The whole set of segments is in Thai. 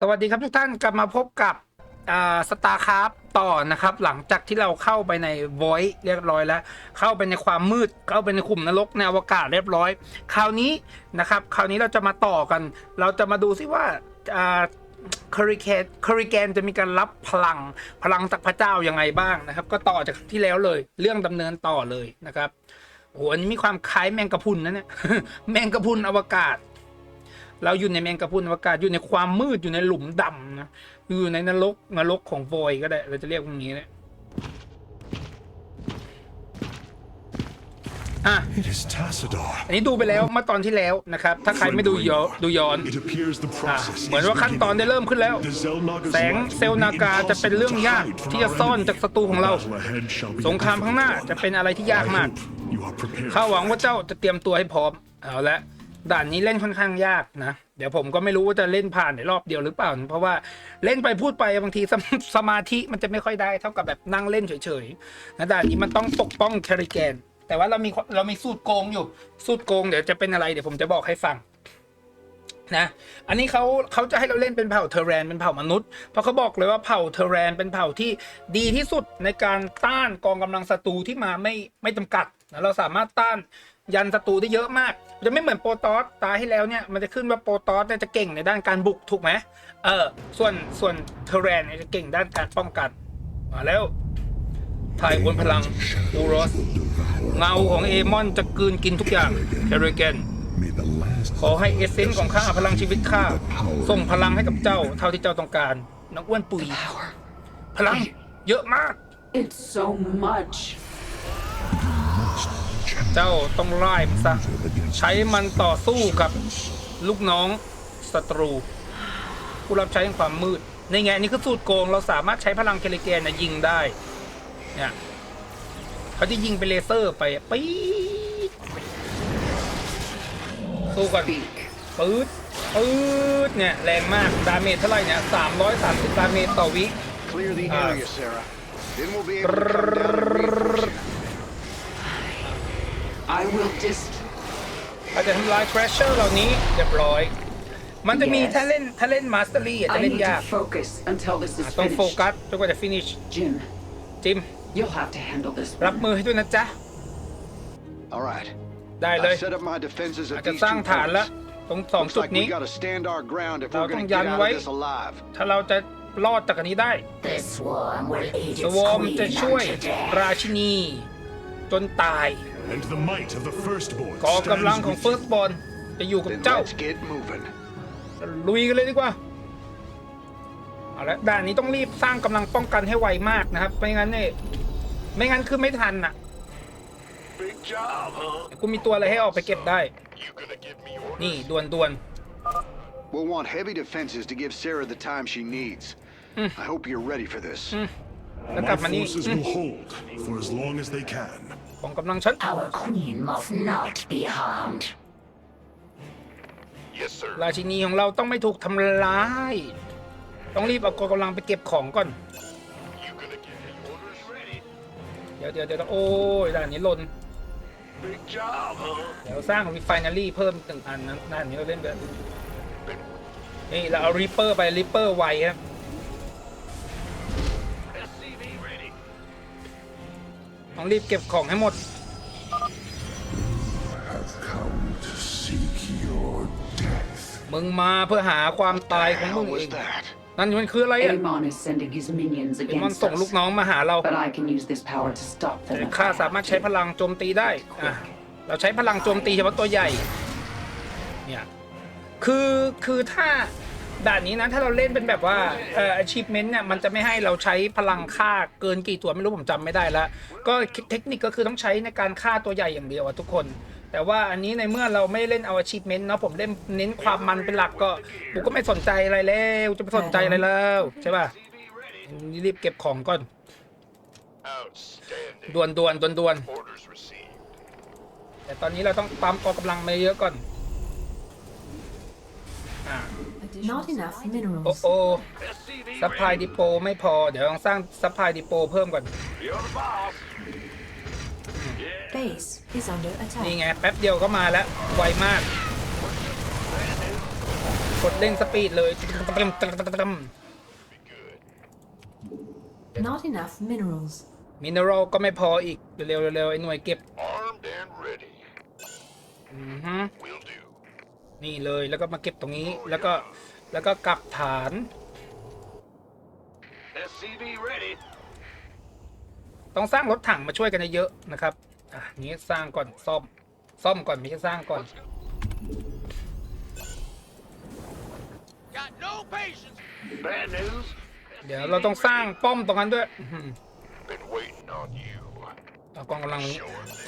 สวัสดีครับทุกท่านกลับมาพบกับสตาร์คราฟต่อนะครับ หลังจากที่เราเข้าไปใน Void เรียบร้อยแล้ว เข้าไปในความมืด เข้าไปในขุมนรกในอวกาศเรียบร้อย คราวนี้นะครับ คราวนี้เราจะมาต่อกัน เราจะมาดูซิว่าคาริเคนคาริเกนจะมีการรับพลังพลังจากพระเจ้ายังไงบ้างนะครับ ก็ต่อจากที่แล้วเลย เรื่องดำเนินต่อเลยนะครับ โอ้โหอันนี้มีความคล้ายแมงกะพุนนะเนี่ยแมงกะพุนอวกาศ เราอยู่ในแมงกะพุนอวกาศอยู่ในความมืดอยู่ในหลุมดำนะอยู่ในนรกนรกของโวยก็ได้ เราจะเรียกตรงนี้เนี่ย อะ It is Tassadar. อันนี้ดูไปแล้วเมื่อตอนที่แล้วนะครับ ถ้าใครไม่ดูย้อนดูย้อน It appears the อะ process เหมือนว่าขั้นตอนได้เริ่มขึ้นแล้ว The Zelnaga's แสง life เซลล์นากาจะเป็นเรื่องยากที่จะซ่อนจากศัตรูของเรา Battle ahead shall be สงครามข้างหน้าจะเป็นอะไรที่ยาก I มาก hope you are prepared. ข้าหวังว่าเจ้าจะเตรียมตัวให้พร้อม เอาละด่านนี้เล่นค่อนข้างยากนะ เดี๋ยวผมก็ไม่รู้ว่าจะเล่นผ่านในรอบเดียวหรือเปล่า เพราะว่าเล่นไปพูดไปบางทีสมสมาธิมันจะไม่ค่อยได้เท่ากับแบบนั่งเล่นเฉยๆนะด่านนี้มันต้องปกป้องแคริแกน แต่ว่าเรามีเรามีสูตรโกงอยู่ สูตรโกงเดี๋ยวจะเป็นอะไรเดี๋ยวผมจะบอกให้ฟังนะ อันนี้เขาเขาจะให้เราเล่นเป็นเผ่าเทอร์แรนเป็นเผ่ามนุษย์ เพราะเขาบอกเลยว่าเผ่าเทอร์แรนเป็นเผ่าที่ดีที่สุดในการต้านกองกำลังศัตรูที่มาไม่ไม่จำกัดนะเราสามารถต้านยันศัตรูได้เยอะมาก จะไม่เหมือนโปรตอสตายให้แล้วเนี่ยมันจะขึ้นว่าโปรตอสเนี่ยจะเก่งในด้านการบุกถูกไหมเออส่วนส่วนเทอร์แรนเนี่ยจะเก่งด้านการป้องกันมาแล้ว ถ่ายบนพลังอูรอสเงาของเอมอนจะกลืนกินทุกอย่างเทเรเกน May the last ขอให้เอเซนส์ของข้าพลังชีวิตข้าส่งพลังให้กับเจ้าเท่าที่เจ้าต้องการน้องอ้วนปุ๋ยพลังเยอะมาก It's so much. เจ้าต้องไล่มันซะใช้มันต่อสู้กับลูกน้องศัตรู ผู้รับใช้แห่งความมืด ในไงอันนี่คือสูตรโกง เราสามารถใช้พลังเคลเกนนะยิงได้ เนี่ยเขาจะยิงเป็นเลเซอร์ไปปี๊ดสู้ก่อน Speak. ปื๊ดปื๊ดเนี่ยแรงมากดาเมจเท่าไหร่เนี่ยสามร้อยสามสิบดาเมจต่อวิ Clear the Ah. area, Sarah. Then we'll be able to come down and reinforce you. I will dist. อาจจะทำลายแครชเชอร์เหล่านี้เรียบร้อย มันจะมี Yes. ถ้าเล่นถ้าเล่นมาสเตอรี่จะ I เล่น need ยาก to focus until this is ต้องโฟ finished. กัสจนกว่าจะฟินิช Jim, จิม you'll have to handle this รับ one. มือให้ด้วยนะจ๊ะ All right. ได้เลย I've set up my defenses อาจ at จะ these สร้าง two ฐานแล้ว points. ตรงสอง Looks จุด like นี้ we gotta stand our ground if Tao we're gonna tong get dyan out way. of this alive. ถ้าเราจะรอดจากอันนี้ได้ The swarm will aid ส its วอมจะ queen ช่วย unto death. ราชินี จนตาย and the might of the firstborn กองกำลังของ stands เฟิร์ with สบอลจะอยู่กับ Then เจ้า let's get moving. ลุยกันเลยดีกว่า เอาละด่านนี้ต้องรีบสร้างกำลังป้องกันให้ไวมากนะครับ ไม่งั้นเนี่ยไม่งั้นคือไม่ทันอะ Big job, huh? กูมีตัวอะไรให้ออกไปเก็บได้ You gonna give me orders? นี่ด่วนด่วน We'll want heavy defenses to give Sarah the time she needs. I hope you're ready for this. ๆแล้วก My ลับมานี่ forces อืม will hold for as long as they can. ของกำลังฉัน Our queen must not be harmed. Yes, sir. ราชินีของเราต้องไม่ถูกทำร้าย ต้องรีบเอากองกำลังไปเก็บของก่อน เดี๋ยวเดี๋ยวเดี๋ยวโอ้ยด่านนี้ล่น Big job, huh? เดี๋ยวสร้างรีไฟนารีเพิ่มหนึ่งอันนะด่านนี้เราเล่นแบบนี่เราเอาริปเปอร์ไปริปเปอร์ไวครับ SCV ready. ต้องรีบเก็บของให้หมด Have come to seek your death. มึงมาเพื่อหาความตายของมึ How งเอ was ง that? นั่นมันคืออะไรอะ Amon is sending his minions มัน against ส่งลูก us. น้องมาหาเรา But I can use this power to stop แต่ them. ข้าสามารถใช้พลังโจมตีได้อะเราใช้พลังโจมตีเฉพาะตัวใหญ่ เนี่ย คือ คือถ้าด่านนี้นะ ถ้าเราเล่นเป็นแบบว่า เอ่อ achievement เนี่ย มันจะไม่ให้เราใช้พลังฆ่าเกินกี่ตัวไม่รู้ผมจำไม่ได้แล้วก็เทคนิคก็คือต้องใช้ในการฆ่าตัวใหญ่อย่างเดียวอะทุกคน แต่ว่าอันนี้ในเมื่อเราไม่เล่นเอา achievement เนาะผมเล่นเน้นความมันเป็นหลักก็กูก็ไม่สนใจอะไรแล้วจะไปสนใจอะไรแล้วใช่ป่ะรีบเก็บของก่อน Outstanding. ด่วนด่วนด่วนด่วน Orders received. แต่ตอนนี้เราต้องปั๊มกองกำลังมาเยอะก่อนอ่า Not enough โอ้ minerals. โอ้ซัพพลายดิโปไม่พอ เดี๋ยวต้องสร้างซัพพลายดิโปเพิ่มก่อน You're the boss. Base is under นี่ attack. ไงแป๊บเดียวก็มาแล้ว ไวมาก Yes, กดเร่งสปีดเลย Not enough minerals. มินเนอรัลก็ไม่พออีก เร็วๆเร็วๆไอ้หน่วยเก็บ Armed and ready. อือฮึ Will do. นี่เลยแล้วก็มาเก็บตรงนี้แล้วก็แล้วก็กลับฐาน SCV ready. ต้องสร้างรถถังมาช่วยกันเยอะๆนะครับ อะนี้สร้างก่อนซ่อม ซ่อมก่อนไม่ใช่สร้างก่อน Got no patience. Bad news. เดี๋ยวเราต้องสร้างป้อมตรงนั้นด้วยอื้อหือ Been waiting on you. เอากองกำลังนี้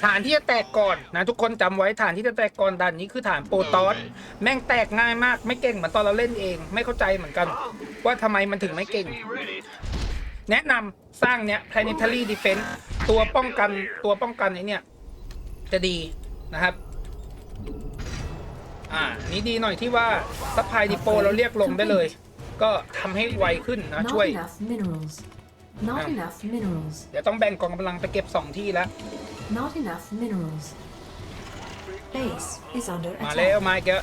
ฐานที่จะแตกก่อนนะทุกคนจำไว้ฐานที่จะแตกก่อนดันนี้คือฐานโปรตอสแม่งแตกง่ายมากไม่เก่งเหมือนตอนเราเล่นเอง ไม่เข้าใจเหมือนกัน ว่าทำไมมันถึงไม่เก่ง SCV ready. แนะนำสร้างเนี้ย planetary defense ตัวป้องกันตัวป้องกันไอ้เนี่ยจะดีนะครับ อ่า นี้ดีหน่อยที่ว่าซัพพลายดิโปเราเรียกลงได้เลย ก็ทำให้ไวขึ้นนะ Not ช่วย enough minerals. Not Ah. enough minerals. เดี๋ยวต้องแบ่งกองกำลังไปเก็บ 2 ที่แล้ว Not enough minerals. Base is under มาแล้ว attack. มาอีกแล้ว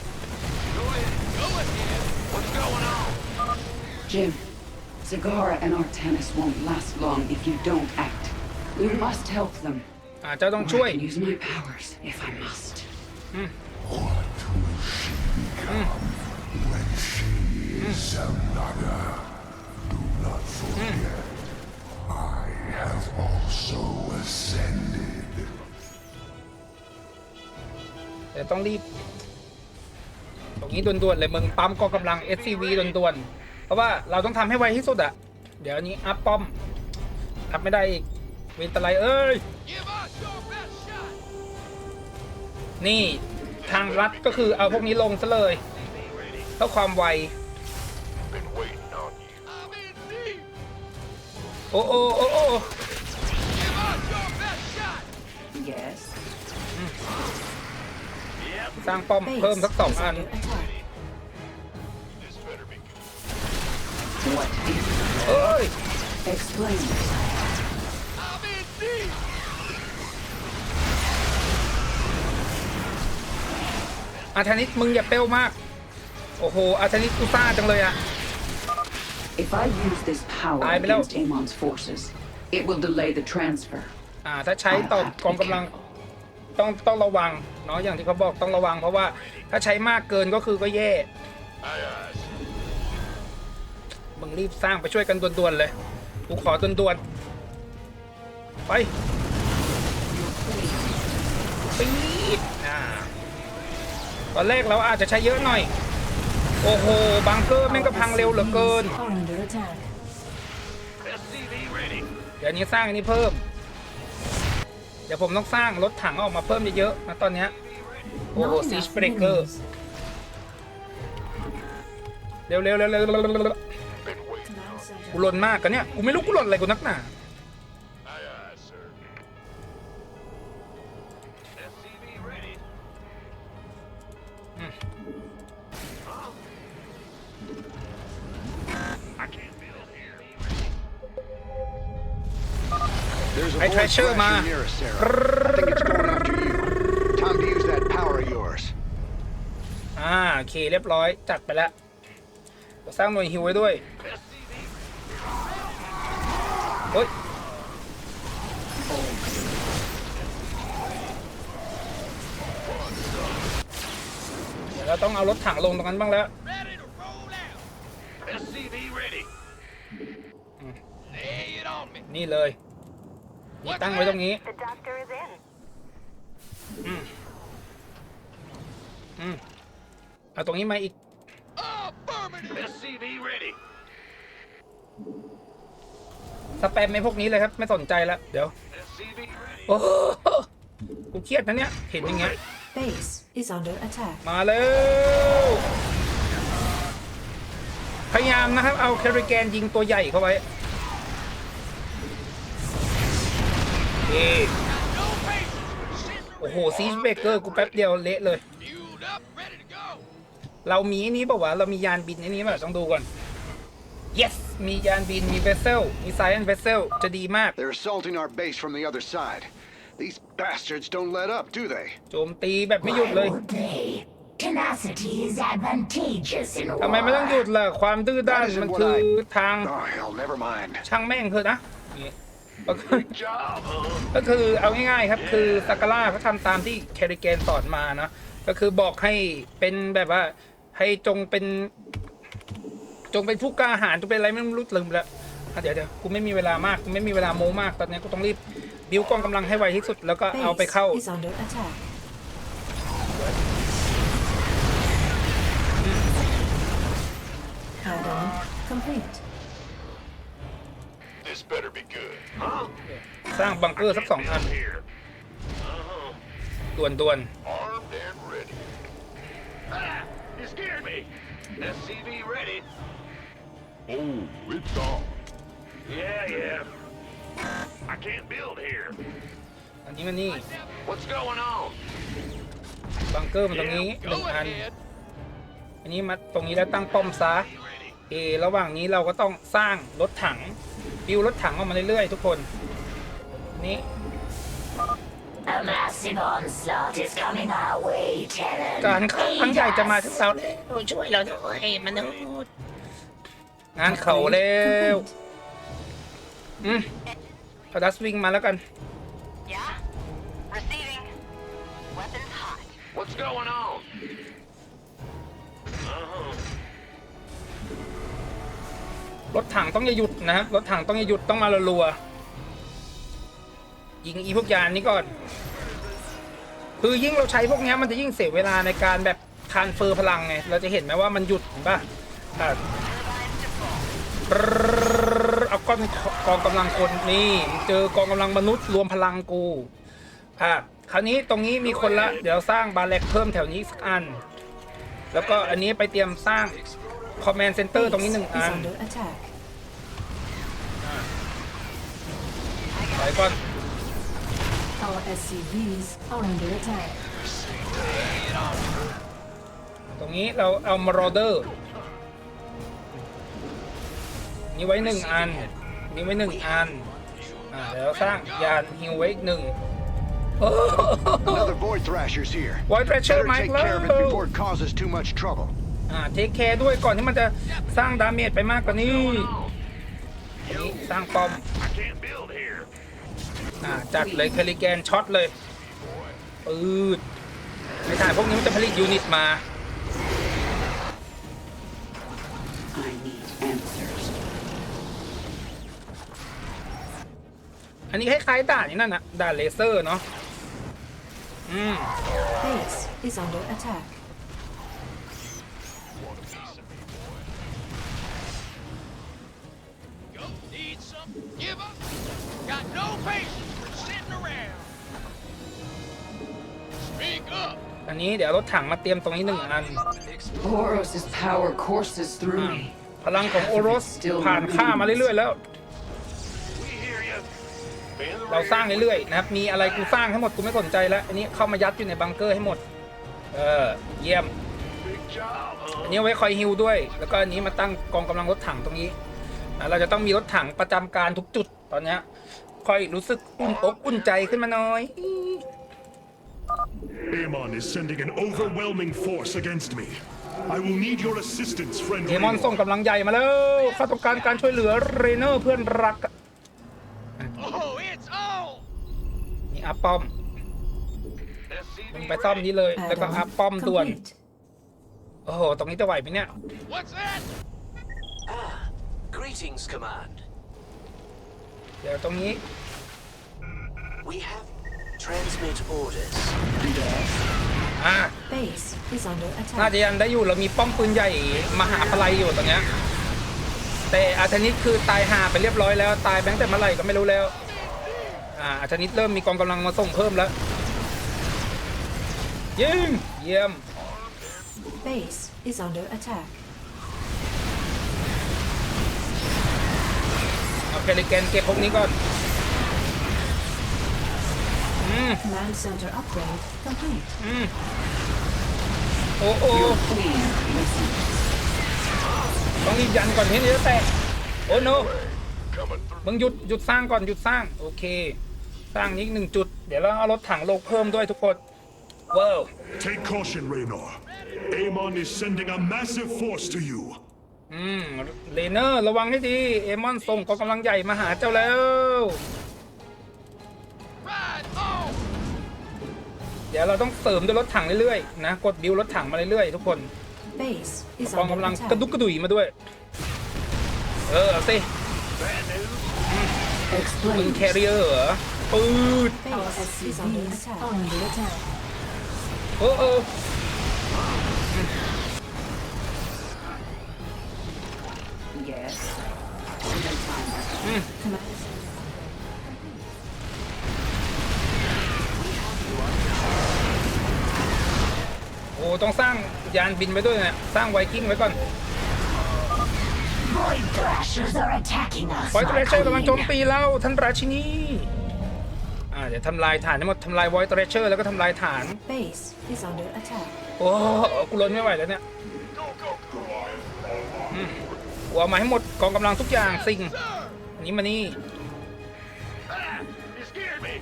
What's going on? Jim, Zagara and Artanis won't last long if you don't act. We must help them. อ่าเจ้าต้อง Or ช่วย I can use my powers if I must. What will she become when she is Zelnada? Do not forget, I have also ascended. เดี๋ยวต้องรีบ ตรงนี้ด่วนๆเลยมึงปั๊มกองกำลัง SCV ด่วนๆ เพราะว่าเราต้องทำให้ไวที่สุดอะเดี๋ยวอันนี้อัพป้อมอัพไม่ได้อีกเวนตะไลเอ้ย Give us your best shot. นี่ทางรัฐก็คือเอาพวกนี้ลงซะเลยเพื่อความไว Been waiting on you. I'm in deep. โอ้โอ้โอ้โอ้ Give us your best shot. Yes. สร้างป้อม Base เพิ่มสักสอง is อัน under attack. What is เอ้ย Explain. I'm in deep. อาธนิตมึงอย่าเปรี้ยวมาก โอ้โหอาธนิตกูซ่าจังเลยอะ If I use this power against Amon's forces, it will delay the transfer. อ่า ถ้าใช้ต่อกองกำลังต้องต้องระวังเนาะอย่างที่เขาบอกต้องระวัง เพราะว่าถ้าใช้มากเกินก็คือก็แย่ งรีบสร้างไปช่วยกันด่วนๆเลยกูขอด่วนๆไปปีดอ่าตอนแรกเราอาจจะใช้เยอะหน่อย โอ้โห บังเกอร์แม่งก็พังเร็วเหลือเกิน เดี๋ยวนี้สร้างอันนี้เพิ่ม เดี๋ยวผมต้องสร้างรถถังออกมาเพิ่มเยอะๆนะตอนนี้โอ้โหซีชเบรกเกอร์ เร็วๆเร็วๆเร็วๆ กูหล่นมากกันเนี่ย กูไม่รู้กูหล่นอะไรกูนักหนา Aye, aye, sir. SCV ready. I can't build here. There's a Hey, void Treasure, crasher ma. near us, Sarah. I think it's going after you. Time to use that power of yours. อ่าโอเคเรียบร้อยจัดไปแล้วเดี๋ยวสร้างหน่วยฮิวไว้ด้วย ฮ้ยเดี๋ยวเราต้องเอารถถังลงตรงนั้นบ้างแล้ว Ready to roll out. SCV ready. Lay it on me. นี่เลยนี่ตั้งไว้ตรงนี้ The doctor is in. อืมเอาตรงนี้มาอีก Affirmative. SCV ready. สแปมไม่พวกนี้เลยครับ ไม่สนใจแล้วเดี๋ยว SCV ready. โอ้โหกูเครียดนะเนี่ยเห็นอย่างเงี้ย Base is under attack. มาแล้วพยายามนะครับ เอาแคริแกนยิงตัวใหญ่เข้าไว้เอ้ No patience. Scissor โอ้โหซีชเบเกอร์กูแป๊บเดียวเละเลย fueled up, ready to go. เรามีไอันนี้ป่าวะเรามียานบินไอันนี้ป่ะต้องดูก่อน yes มียานบิน มีเวสเซล มีไซแอนเวสเซล จะดีมาก They're assaulting our base from the other side. These bastards don't let up, do they? โจมตีแบบไม่หยุดเลย Day. Tenacity is advantageous in ทำไมไม่ต้องหยุด war. ล่ะ ความดื้อด้าน That isn't มัน what คือ I- ทาง Oh, hell, never mind. ช่างแม่งเถอะนะนี่ก็คือก็คือเอาง่ายๆครับ คือซาการ่าเขาทำตามที่แคริเกนสอนมานะ ก็คือบอกให้เป็นแบบว่าให้จงเป็นจ งเป็นผู้กล้าหาญจงเป็นอะไรไม่รู้ลืมแล้วอะเดี๋ยวเดี๋ยวกูไม่มีเวลามากกูไม่มีเวลาโม้มากตอนนี้กูต้องรีบบิวกองกำลังให้ไวที่สุดแล้วก็เอาไป Base เข้า is under attack. Add-on complete. This better be good. สร้างบังเกอร์สักสองอัน Here. ด่วนด่วน Armed and ready. Ah, you scared me. SCV ready. Oh, it's on. Yeah, yeah. I can't build here. ๆอันนี้มันนี่ What's going on? บังเกอร์มันตรงนี้หนึ่ง Go อัน ahead. อันนี้มาตรงนี้แล้วตั้งป้อมซะเอระหว่างนี้เราก็ต้องสร้างรถถังบิวรถถังออกมาเรื่อยๆ ทุกคนนี่ A massive onslaught is coming our way, Terran. การครั้งใหญ่จะมาถึงเราแล้วช่วยเราด้วยมนุษย์ งานเขาแล้ว Complete. อืมพอดัสวิ่งมาแล้วกัน Yeah? Receiving. Weapons hot. What's going on? Uh-huh. รถถังต้องอย่าหยุดนะครับรถถังต้องอย่าหยุดต้องมารัวๆยิงอีพวกยานนี้ก่อน คือยิ่งเราใช้พวกเนี้ยมันจะยิ่งเสียเวลาในการแบบทานเฟอร์พลังไงเราจะเห็นไหมว่ามันหยุดเห็นป่ะอะปรร เอาก้อนกองกำลังคนนี่เจอกองกำลังมนุษย์รวมพลังกูอะคราวนี้ตรงนี้มีคนละ เดี๋ยวสร้างบาร์เล็กเพิ่มแถวนี้สักอัน แล้วก็อันนี้ไปเตรียมสร้างคอมแมนด์เซ็นเตอร์ตรงนี้หนึ่งอันไปก่อน Our SCVs are under attack. ตรงนี้เราเอามารอเดอร์ นี่ไว้หนึ่งอัน นี่ไว้หนึ่งอัน อ่าเดี๋ยวเราสร้างยานฮิวไว้อีกหนึ่งโอ้ Another Void Thrasher's here. Void Thrasher Better มาอีก take แล้ว care of it before it causes too much trouble. อ่าเทคแคร์ด้วยก่อนที่มันจะสร้างดาเมจไปมากกว่านี้นี่สร้างป้อม I can't build here. อ่าจัดเลยเคลิแกนช็อตเลยปืดไม่ถ่ายพวกนี้มันจะผลิตยูนิตมา I need answers. อันนี้คล้ายๆด่านนี่นั่นนะด่านเลเซอร์เนาะอืม Base is under attack. Go. Need something? Give up? Got no patience for sitting around. Speak up. อันนี้เดี๋ยวรถถังมาเตรียมตรงนี้หนึ่งอัน Boros' power courses through อ่า me. พลังของโอโรสผ่านข้ามาเรื่อยๆแล้ว เราสร้าง rear. เรื่อยๆนะครับมีอะไรกูสร้างให้หมดกูไม่สนใจแล้วอันนี้เข้ามายัดอยู่ในบังเกอร์ให้หมดเออเยี่ยม Big job, อัน huh? นี้เอาไว้คอยฮิลด้วย แล้วก็อันนี้มาตั้งกองกำลังรถถังตรงนี้อะเราจะต้องมีรถถังประจำการทุกจุดตอนเนี้ยค่อยรู้สึกอุ่นอกอุ่นใจขึ้นมาหน่อย Amon is sending an overwhelming force against me. I will need your assistance, friend. เอมอน Raynor. ส่งกำลังใหญ่มาแล้วเขาต้องการการช่วยเหลือเรเนอร์เพื่อนรัก Oh, it's on. นี่อัพป้อม SCV มึงไปซ่อมนี้เลย แล้วก็อั Add-on พป้อมด่วน complete. โอ้โห ตรงนี้จะไหวไหมเนี่ย What's that? Greetings, Command. เดี๋ยวตรงนี้ We have transmit orders. อ่า Base is under น่า attack. จะยังได้อยู่เรามีป้อมปืนใหญ่มหาพลัยอยู่ตรงเนี้ยแต่อาชนิดคือตายหาไปเรียบร้อยแล้ว ตายแบงค์แต่เมื่อไหร่ก็ไม่รู้แล้ว อ่าอาชนิดเริ่มมีกองกำลังมาส่งเพิ่มแล้ว ยิง เยี่ยม Base is under attack. เอาเคลิแกนเก็บพวกนี้ก่อนอืม Command center upgrade complete. อืม โอ้โอ้ Please listen. ต้องรีบยันก่อนที่นี้จะแตก โอ้โน coming through. มึงหยุดหยุดสร้างก่อนหยุดสร้าง โอเค สร้างนี้อีกหนึ่งจุด เดี๋ยวเราเอารถถังลงเพิ่มด้วยทุกคนว้าว Take caution, Raynor. Amon is sending a massive force to you. อืมเลเนอร์ระวังให้ดี เอมอนส่งกองกำลังใหญ่มาหาเจ้าแล้ว Ride on! เดี๋ยวเราต้องเสริมด้วยรถถังเรื่อยๆนะ กดบิวรถถังมาเรื่อยๆทุกคน Base is กอง under กำลัง attack. กระดุกกระดุยมาด้วย เออเอาสิ Bad news. มึง Explain. แคริเออร์เหรอ ปืด Base is under attack. Under attack. เออเออ Yes. No time. Command. โอ้ต้องสร้างยานบินไว้ด้วยนะสร้างไวกิ้งไว้ก่อน Void Thrashers are attacking us. ไวท์ my เทรเชอร์กำลังโจม queen. ตีเราท่านราชินี อ่าเดี๋ยวทำลายฐานทั้งหมดทำลายไวท์เทรเชอร์แล้วก็ทำลายฐาน Base is under attack. โอ้กูล้นไม่ไหวแล้วเนี่ยอืมกูเอามาให้หมดกองกำลังทุกอย่างสิ่งอันนี้มานี่ Ah, you scared me.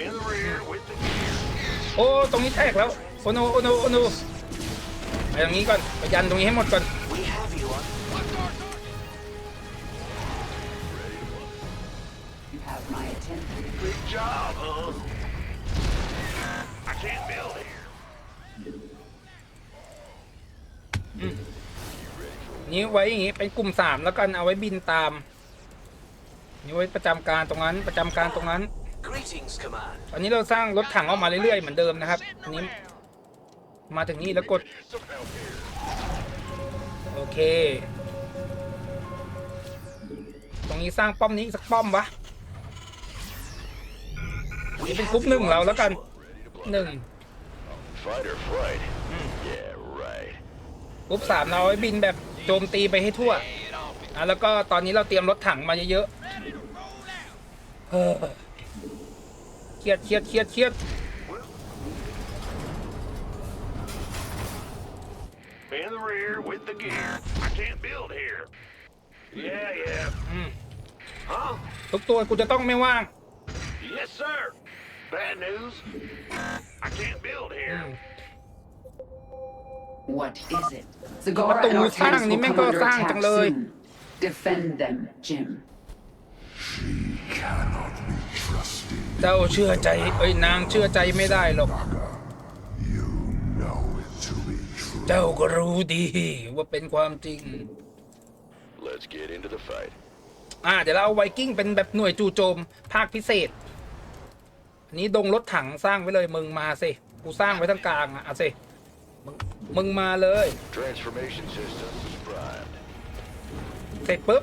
In the rear with the gear. โอ้ ตรงนี้แตกแล้ว โอโนโอโนโอโนไปตรงนี้ก่อนไปยันตรงนี้ให้หมดก่อน job, huh? I can't build here. นี้ไว้อย่างงี้เป็นกลุ่มสามแล้วกันเอาไว้บินตาม นี่ไว้ประจำการตรงนั้นประจำการตรงนั้น Greetings, Command. อันนี้เราสร้างรถถังออกมาเรื่อยๆเหมือนเดิมนะครับอันนี้มาถึงนี่แล้วกด Some help here. โอเค ตรงนี้สร้างป้อมนี้อีกสักป้อมวะ We นี่เป็น have กรุ๊ปหนึ่ง you on เราแล้วกัน visual. หนึ่ง Fight or flight? Yeah, right. กรุ๊ปสามเราเอาไว้บินแบบโจมตีไปให้ทั่วอะแล้วก็ตอนนี้เราเตรียมรถถังมาเยอะๆเฮ้อเครียดเครียดเครียดเครียด In the rear with the gear. I can't build here. Yeah, yeah. อืม Huh? ทุกตัวกูจะต้องไม่ว่าง Yes, sir. Bad news. I can't build อื here. ม What is it? Zagara and Tunggu Artanis sang, ni will men come kau under sang attack chẳng lời. soon. Defend them, Jim. เจ้าเชื่อใจเอ้ยนางเชื่อใจไม่ได้หรอกเจ้าก็รู้ดีว่าเป็นความจริง Let's get into the fight. อ่าเดี๋ยวเราเอาไวกิ้งเป็นแบบหน่วยจู่โจมภาคพิเศษ อันนี้ดงรถถังสร้างไว้เลยมึงมาสิกูสร้างไว้ทั้งกลางอะเอาสิมึงมึงมาเลย Transformation systems primed. เสร็จปุ๊บ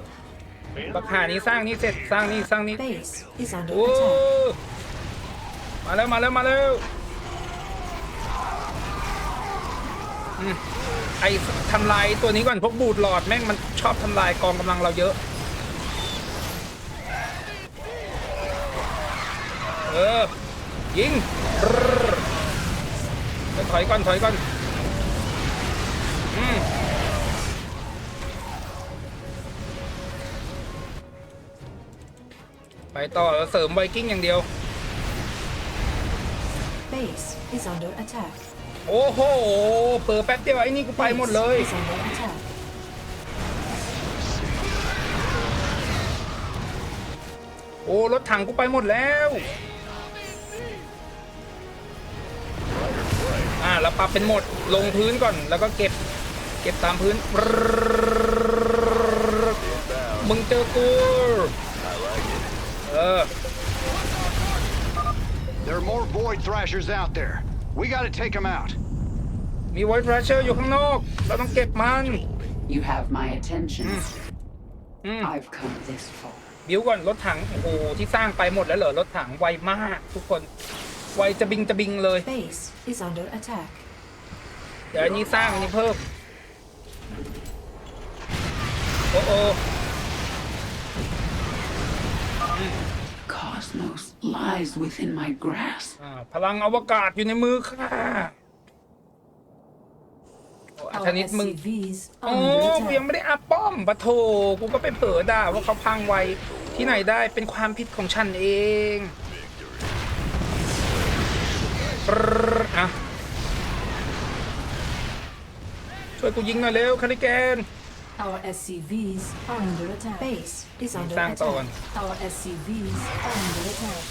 บักหานี้สร้างนี้เสร็จสร้างนี้สร้างนี้ Base is under โอ้ attack. มาแล้วมาแล้วมาแล้วอืมไอ้ทำลายตัวนี้ก่อนพวกบูดหลอดแม่งมันชอบทำลายกองกำลังเราเยอะ เออ ยิงรถถอยก่อนถอยก่อนอืมไปต่อเสริมไวกิ้งอย่างเดียว Base is under attack. โอ้โห เปิดแป๊บเดียวไอ้นี่กูไปหมดเลย Base is under attack. โอ้ รถถังกูไปหมดแล้ว อ่าเราปรับเป็นโหมดลงพื้นก่อน แล้วก็เก็บ เก็บตามพื้น มึงเจอกู เออ There are more Void Thrashers out there. We gotta take them out. มีไวท์แรชเชอร์อยู่ข้างนอก เราต้องเก็บมัน You have my attention. อืม I've come this far. บิวก่อนรถถัง โอ้โหที่สร้างไปหมดแล้วเหรอรถถังไวมากทุกคน ไวจะบิงจะบิงเลย Base is under attack. เดี๋ยวอันนี้สร้างอันนี้เพิ่ม โอ้โอ Cosmos lies within my grasp. อ่าพลังอวกาศอยู่ในมือข้าโอ้อา Our ชนิดมึง SCVs โอ้ under กูยัง attack. ไม่ได้อัพป้อมปะโถกูก็ไปเผลอด่าว่าเขาพังไวที่ไหนได้เป็นความผิดของฉันเองปรร อะช่วยกูยิงหน่อยเร็วคาริแกน Our SCVs are under attack. Base is under สร้าง attack. ต่อก่อน Our SCVs are under attack.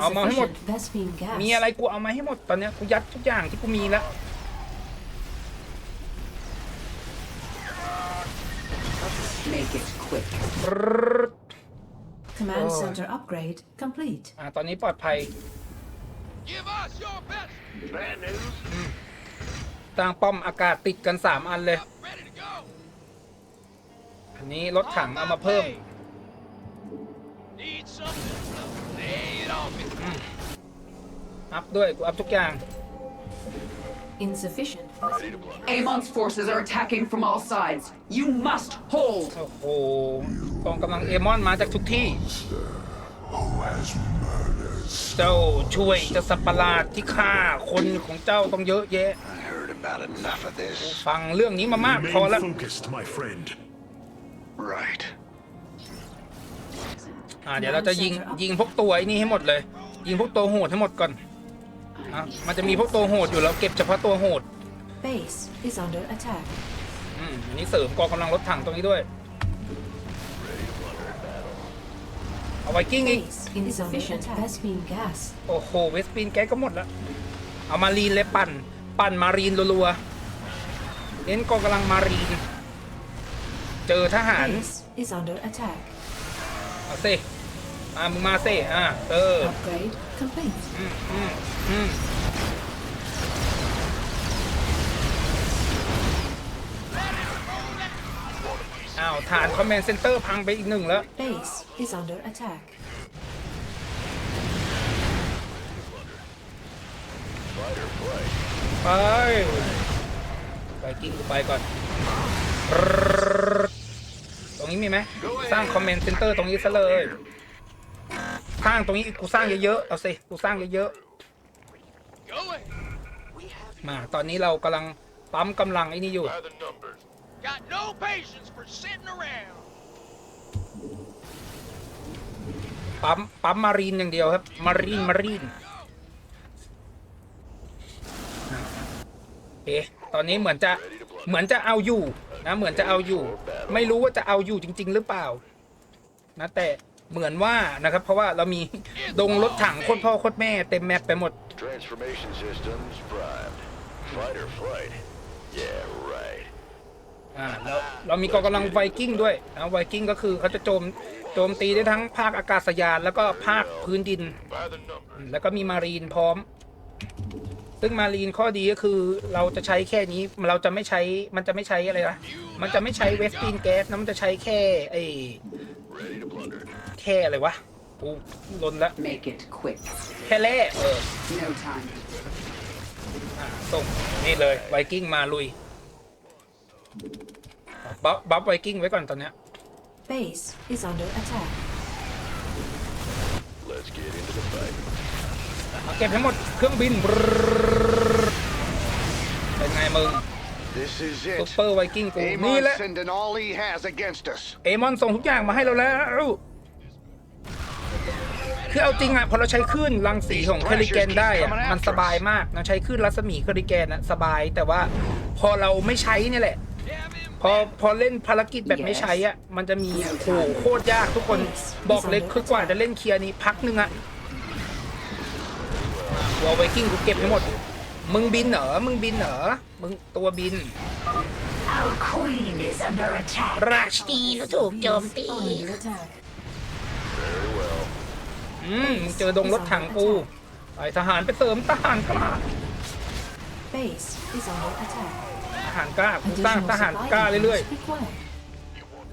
เอามาให้หมด Insufficient Vespine gas. มีอะไรกูเอามาให้หมดตอนเนี้ยกูยัดทุกอย่างที่กูมีแล้ว Make it quick. Command Oh. center upgrade complete. อ่าตอนนี้ปลอดภัย Give us your best. Bad news? ตั้งป้อมอากาศติดกัน 3 อันเลย Ready to go. อันนี้รถถังเอามาเพิ่ม Need something? Lay it on me. อัพด้วย กูอัพทุกอย่าง Insufficient. Amon's forces are attacking from all sides. You must hold. โอ้โหกองกำลังเอมอนมาจากทุกที่ เจ้าช่วยเจะสัตว์ประหลาดที่ฆ่าคนของเจ้าต้องเยอะแยะ I heard about enough of this. ฟังเรื่องนี้มามากพอ Remain แล้ว focused, my friend. Right. อ่าเดี๋ยวเราจะยิงยิงพวกตัวไอ้นี่ให้หมดเลย ยิงพวกตัวโหดให้หมดก่อน อะมันจะมีพวกตัวโหดอยู่เราเก็บเฉพาะตัวโหด Base is under attack. อืมอันนี้เสริมกองกำลังรถถังตรงนี้ด้วย เอาไวกิ้งอีก Base insufficient Vespine gas. โอ้โห เวสปินแกก็หมดแล้วเอามารีนเลยปั่น ปั่นมารีนรัวๆเน้นกองกำลังมารีน เจอทหาร Base is under attack. เอาสิอ่ามึงมาสิอ่าเออ Upgrade complete. อืมอืมอืมอ้าวฐานคอมเมนเซ็นเตอร์พังไปอีกหนึ่งแล้ว Base is under attack. ไปไปกิ้งกูไปก่อน ตรงนี้มีไหมสร้างคอมเมนต์เซ็นเตอร์ตรงนี้ซะเลย สร้างตรงนี้กูสร้างเยอะๆเอาสิกูสร้างเยอะ Go ahead. ๆมาตอนนี้เรากำลังปั๊มกำลังไอ้นี่อยู่ By the numbers. Got no patience for sitting around. ปั๊มปั๊มมารีนอย่างเดียวครับ มารีนมารีนเอ๊ะตอนนี้เหมือนจะเหมือนจะเอาอยู่นะเหมือนจะเอาอยู่ ไม่รู้ว่าจะเอาอยู่จริง ๆ หรือเปล่า นะแต่ เหมือนว่านะครับ เพราะว่าเรามีดงรถถังโคตรพ่อโคตรแม่เต็มแมปไปหมด Transformation systems primed. Fight or flight? Yeah, right. อ่าแล้วเรามีกองกำลังไวกิ้งด้วยนะไวกิ้งก็คือเขาจะโจมโจมตีได้ทั้งภาคอากาศยาน แล้วก็ภาคพื้นดิน By the numbers. แล้วก็มีมารีนพร้อม ซึ่งมารีนข้อดีก็คือเราจะใช้แค่นี้เราจะไม่ใช้มันจะไม่ใช้อะไรนะมันจะไม่ใช้เวสตินแก๊สนะมันจะใช้แค่ไอ้ Ready to plunder. แค่อะไรวะกูลนละ Make it quick. แค่แร่เออ No time. อ่าส่งนี่เลยไวกิ้งมาลุยบัฟบัฟไวกิ้งไว้ก่อนตอนเนี้ย Base is under attack. Let's get into the fight. มาเก็บให้หมดเครื่องบินเป็นไงมึง This is ซุป it. เปอร์ไวกิ้งกูนี่แหละ Amon's sending all he has against us. เอมอนส่งทุกอย่างมาให้เราแล้วคือเอาจริงอะพอเราใช้คลื่นรังสีของเคอริเกนได้อะมันสบายมากเราใช้คลื่นรัศมีเคอริเกนอะสบายแต่ว่าพอเราไม่ใช้เนี่ยแหละ พอพอเล่นภารกิจแบบไม่ใช้อะมันจะมีโอ้โหโคตรยากทุกคนบอกเลยคือกว่าจะเล่นเคลียร์นี้พักหนึ่งอะวอลไวกิ้งกูเก็บให้หมด มึงบินเหรอ มึงบินเหรอ มึงตัวบิน Our queen is under attack. ราชนีถูกโจมตี Are under attack. อืมมึงเจอดงรถถังกูไปทหารไปเสริมทหารกล้า Base is under attack. ทหารกล้ากูสร้าง Additional ทหาร supply กล้าเรื่อย depots required.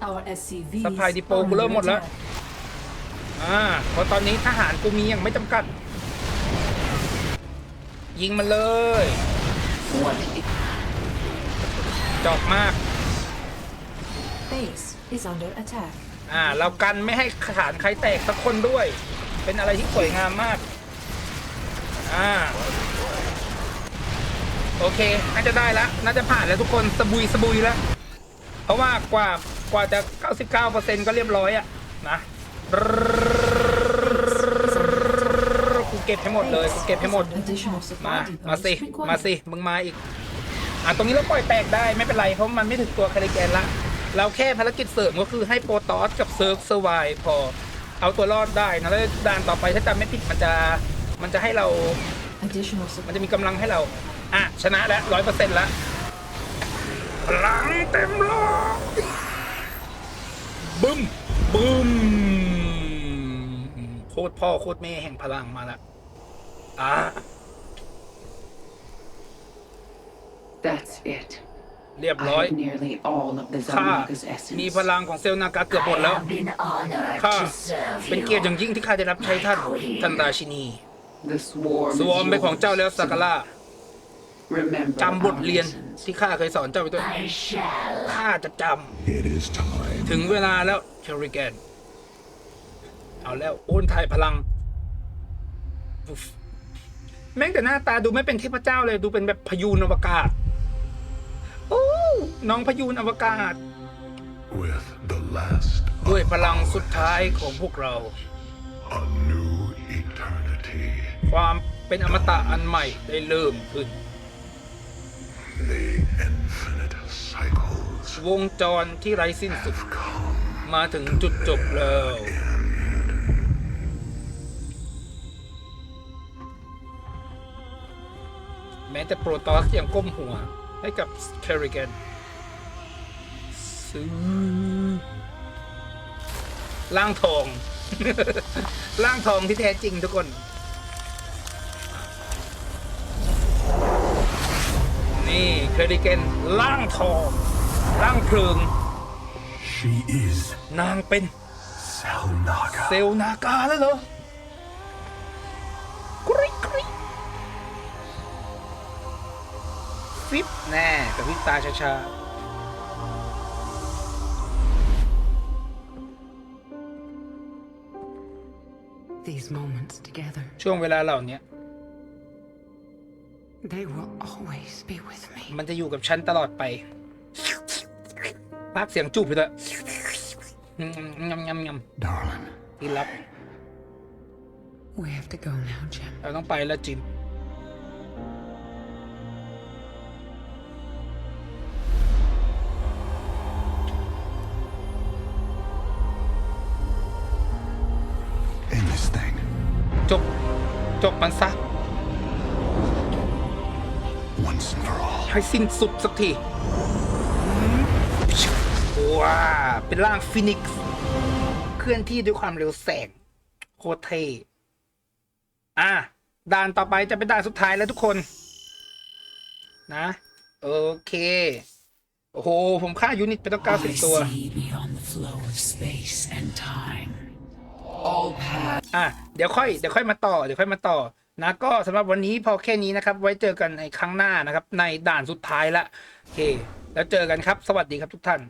Our SCVs Supply depot are กูเริ่มหม under ดแล้ว attack. ๆอ่าเพราะตอนนี้ทหารกูมีอย่างไม่จำกัด ยิงมันเลย What is จอกมาก Base is under attack. อ่า เรากันไม่ให้ฐานใครแตกสักคนด้วย เป็นอะไรที่สวยงามมาก อ่า โอเค น่าจะได้แล้ว น่าจะผ่านแล้วทุกคนสบุยสบุยแล้ว เพราะว่ากว่ากว่าจะ 99%ก็เรียบร้อยอะนะ Is เก็บให้หมดเลยกูเก็บให้หมด มา มาสิ มาสิ มึงมาอีก อะตรงนี้เราปล่อยแตกได้ไม่เป็นไรเพราะมันไม่ถึงตัวคาริแกนละ เราแค่ภารกิจเสริมก็คือให้โปรตอสกับเซิร์ฟเซอร์ไวพอ เอาตัวรอดได้นะแล้วด่านต่อไปถ้าจำไม่ผิดมันจะ มันจะให้เรา มันจะมีกำลังให้เรา อะชนะแล้วร้อยเปอร์เซ็นต์ล้วพลังเต็มโลกบึ้มบึ้มโคตรพ่อโคตรแม่แห่งพลังมาแล้ว อะ That's it. เรียบ I ร้อย have nearly all of the ข้า Zalmaga's essence. มีพลังของเซลล์นากาเกือบหมดแล้ว I've been honored ข้า to serve เป็น you. เกียรติอย่างยิ่งที่ข้าได้รับใช้ท่านท่านราชินี The swarm สวอมเป็นของเจ้าแล้วสักการะ Remember จำบท our เรียน lessons. ที่ข้าเคยสอนเจ้าไปด้วย I shall. ข้าจะจ It is time. ำ ถึงเวลาแล้วเคริแกน เอาแล้ว โอนถ่ายพลังอุ๊ฟ แม่งแต่หน้าตาดูไม่เป็นเทพเจ้าเลยดูเป็นแบบพยูนอวกาศโอ้น้องพยูนอวกาศ With the last ด้วยพลังสุดท้ายของพวกเรา a new eternity. ความเป็นอมตะอันใหม่ได้เริ่มขึ้น The infinite cycles วงจรที่ไร้สิ้นสุด have come. มาถึงจุดจบแล้ว แม้แต่โปรตอสยังก้มหัว ให้กับเคริแกนซื้อล่างทอง ล่างทองที่แท้จริงทุกคน นี่เคริแกนล่างทอง ล่างเพลิง She is นางเป็น Selnaga. เซลนากาแล้วเหรอ ฟิปแน่กับวิบตาช้า These moments together, ๆช่วงเวลาเหล่านี้ they will always be with me. มันจะอยู่กับฉันตลอดไปพากเสียงจูบไปด้วยยำยำยำ Darling, ที่รัก We have to go now, Jim. เราต้องไปแล้วจิม จบมันซะ once and for all. ให้สิ้นสุดสักที ว้า เป็นร่างฟินิกซ์ เคลื่อนที่ด้วยความเร็วแสง โคตรเท่อะ ด่านต่อไปจะเป็นด่านสุดท้ายแล้วทุกคน นะ โอเค โอ้โห ผมฆ่ายูนิตไปต้องเก้าสิบตัว beyond the flow of space and time. All paths อะเดี๋ยวค่อยเดี๋ยวค่อยมาต่อเดี๋ยวค่อยมาต่อนะก็สำหรับวันนี้พอแค่นี้นะครับ ไว้เจอกันในครั้งหน้านะครับ ในด่านสุดท้ายละโอเค แล้วเจอกันครับ สวัสดีครับทุกท่าน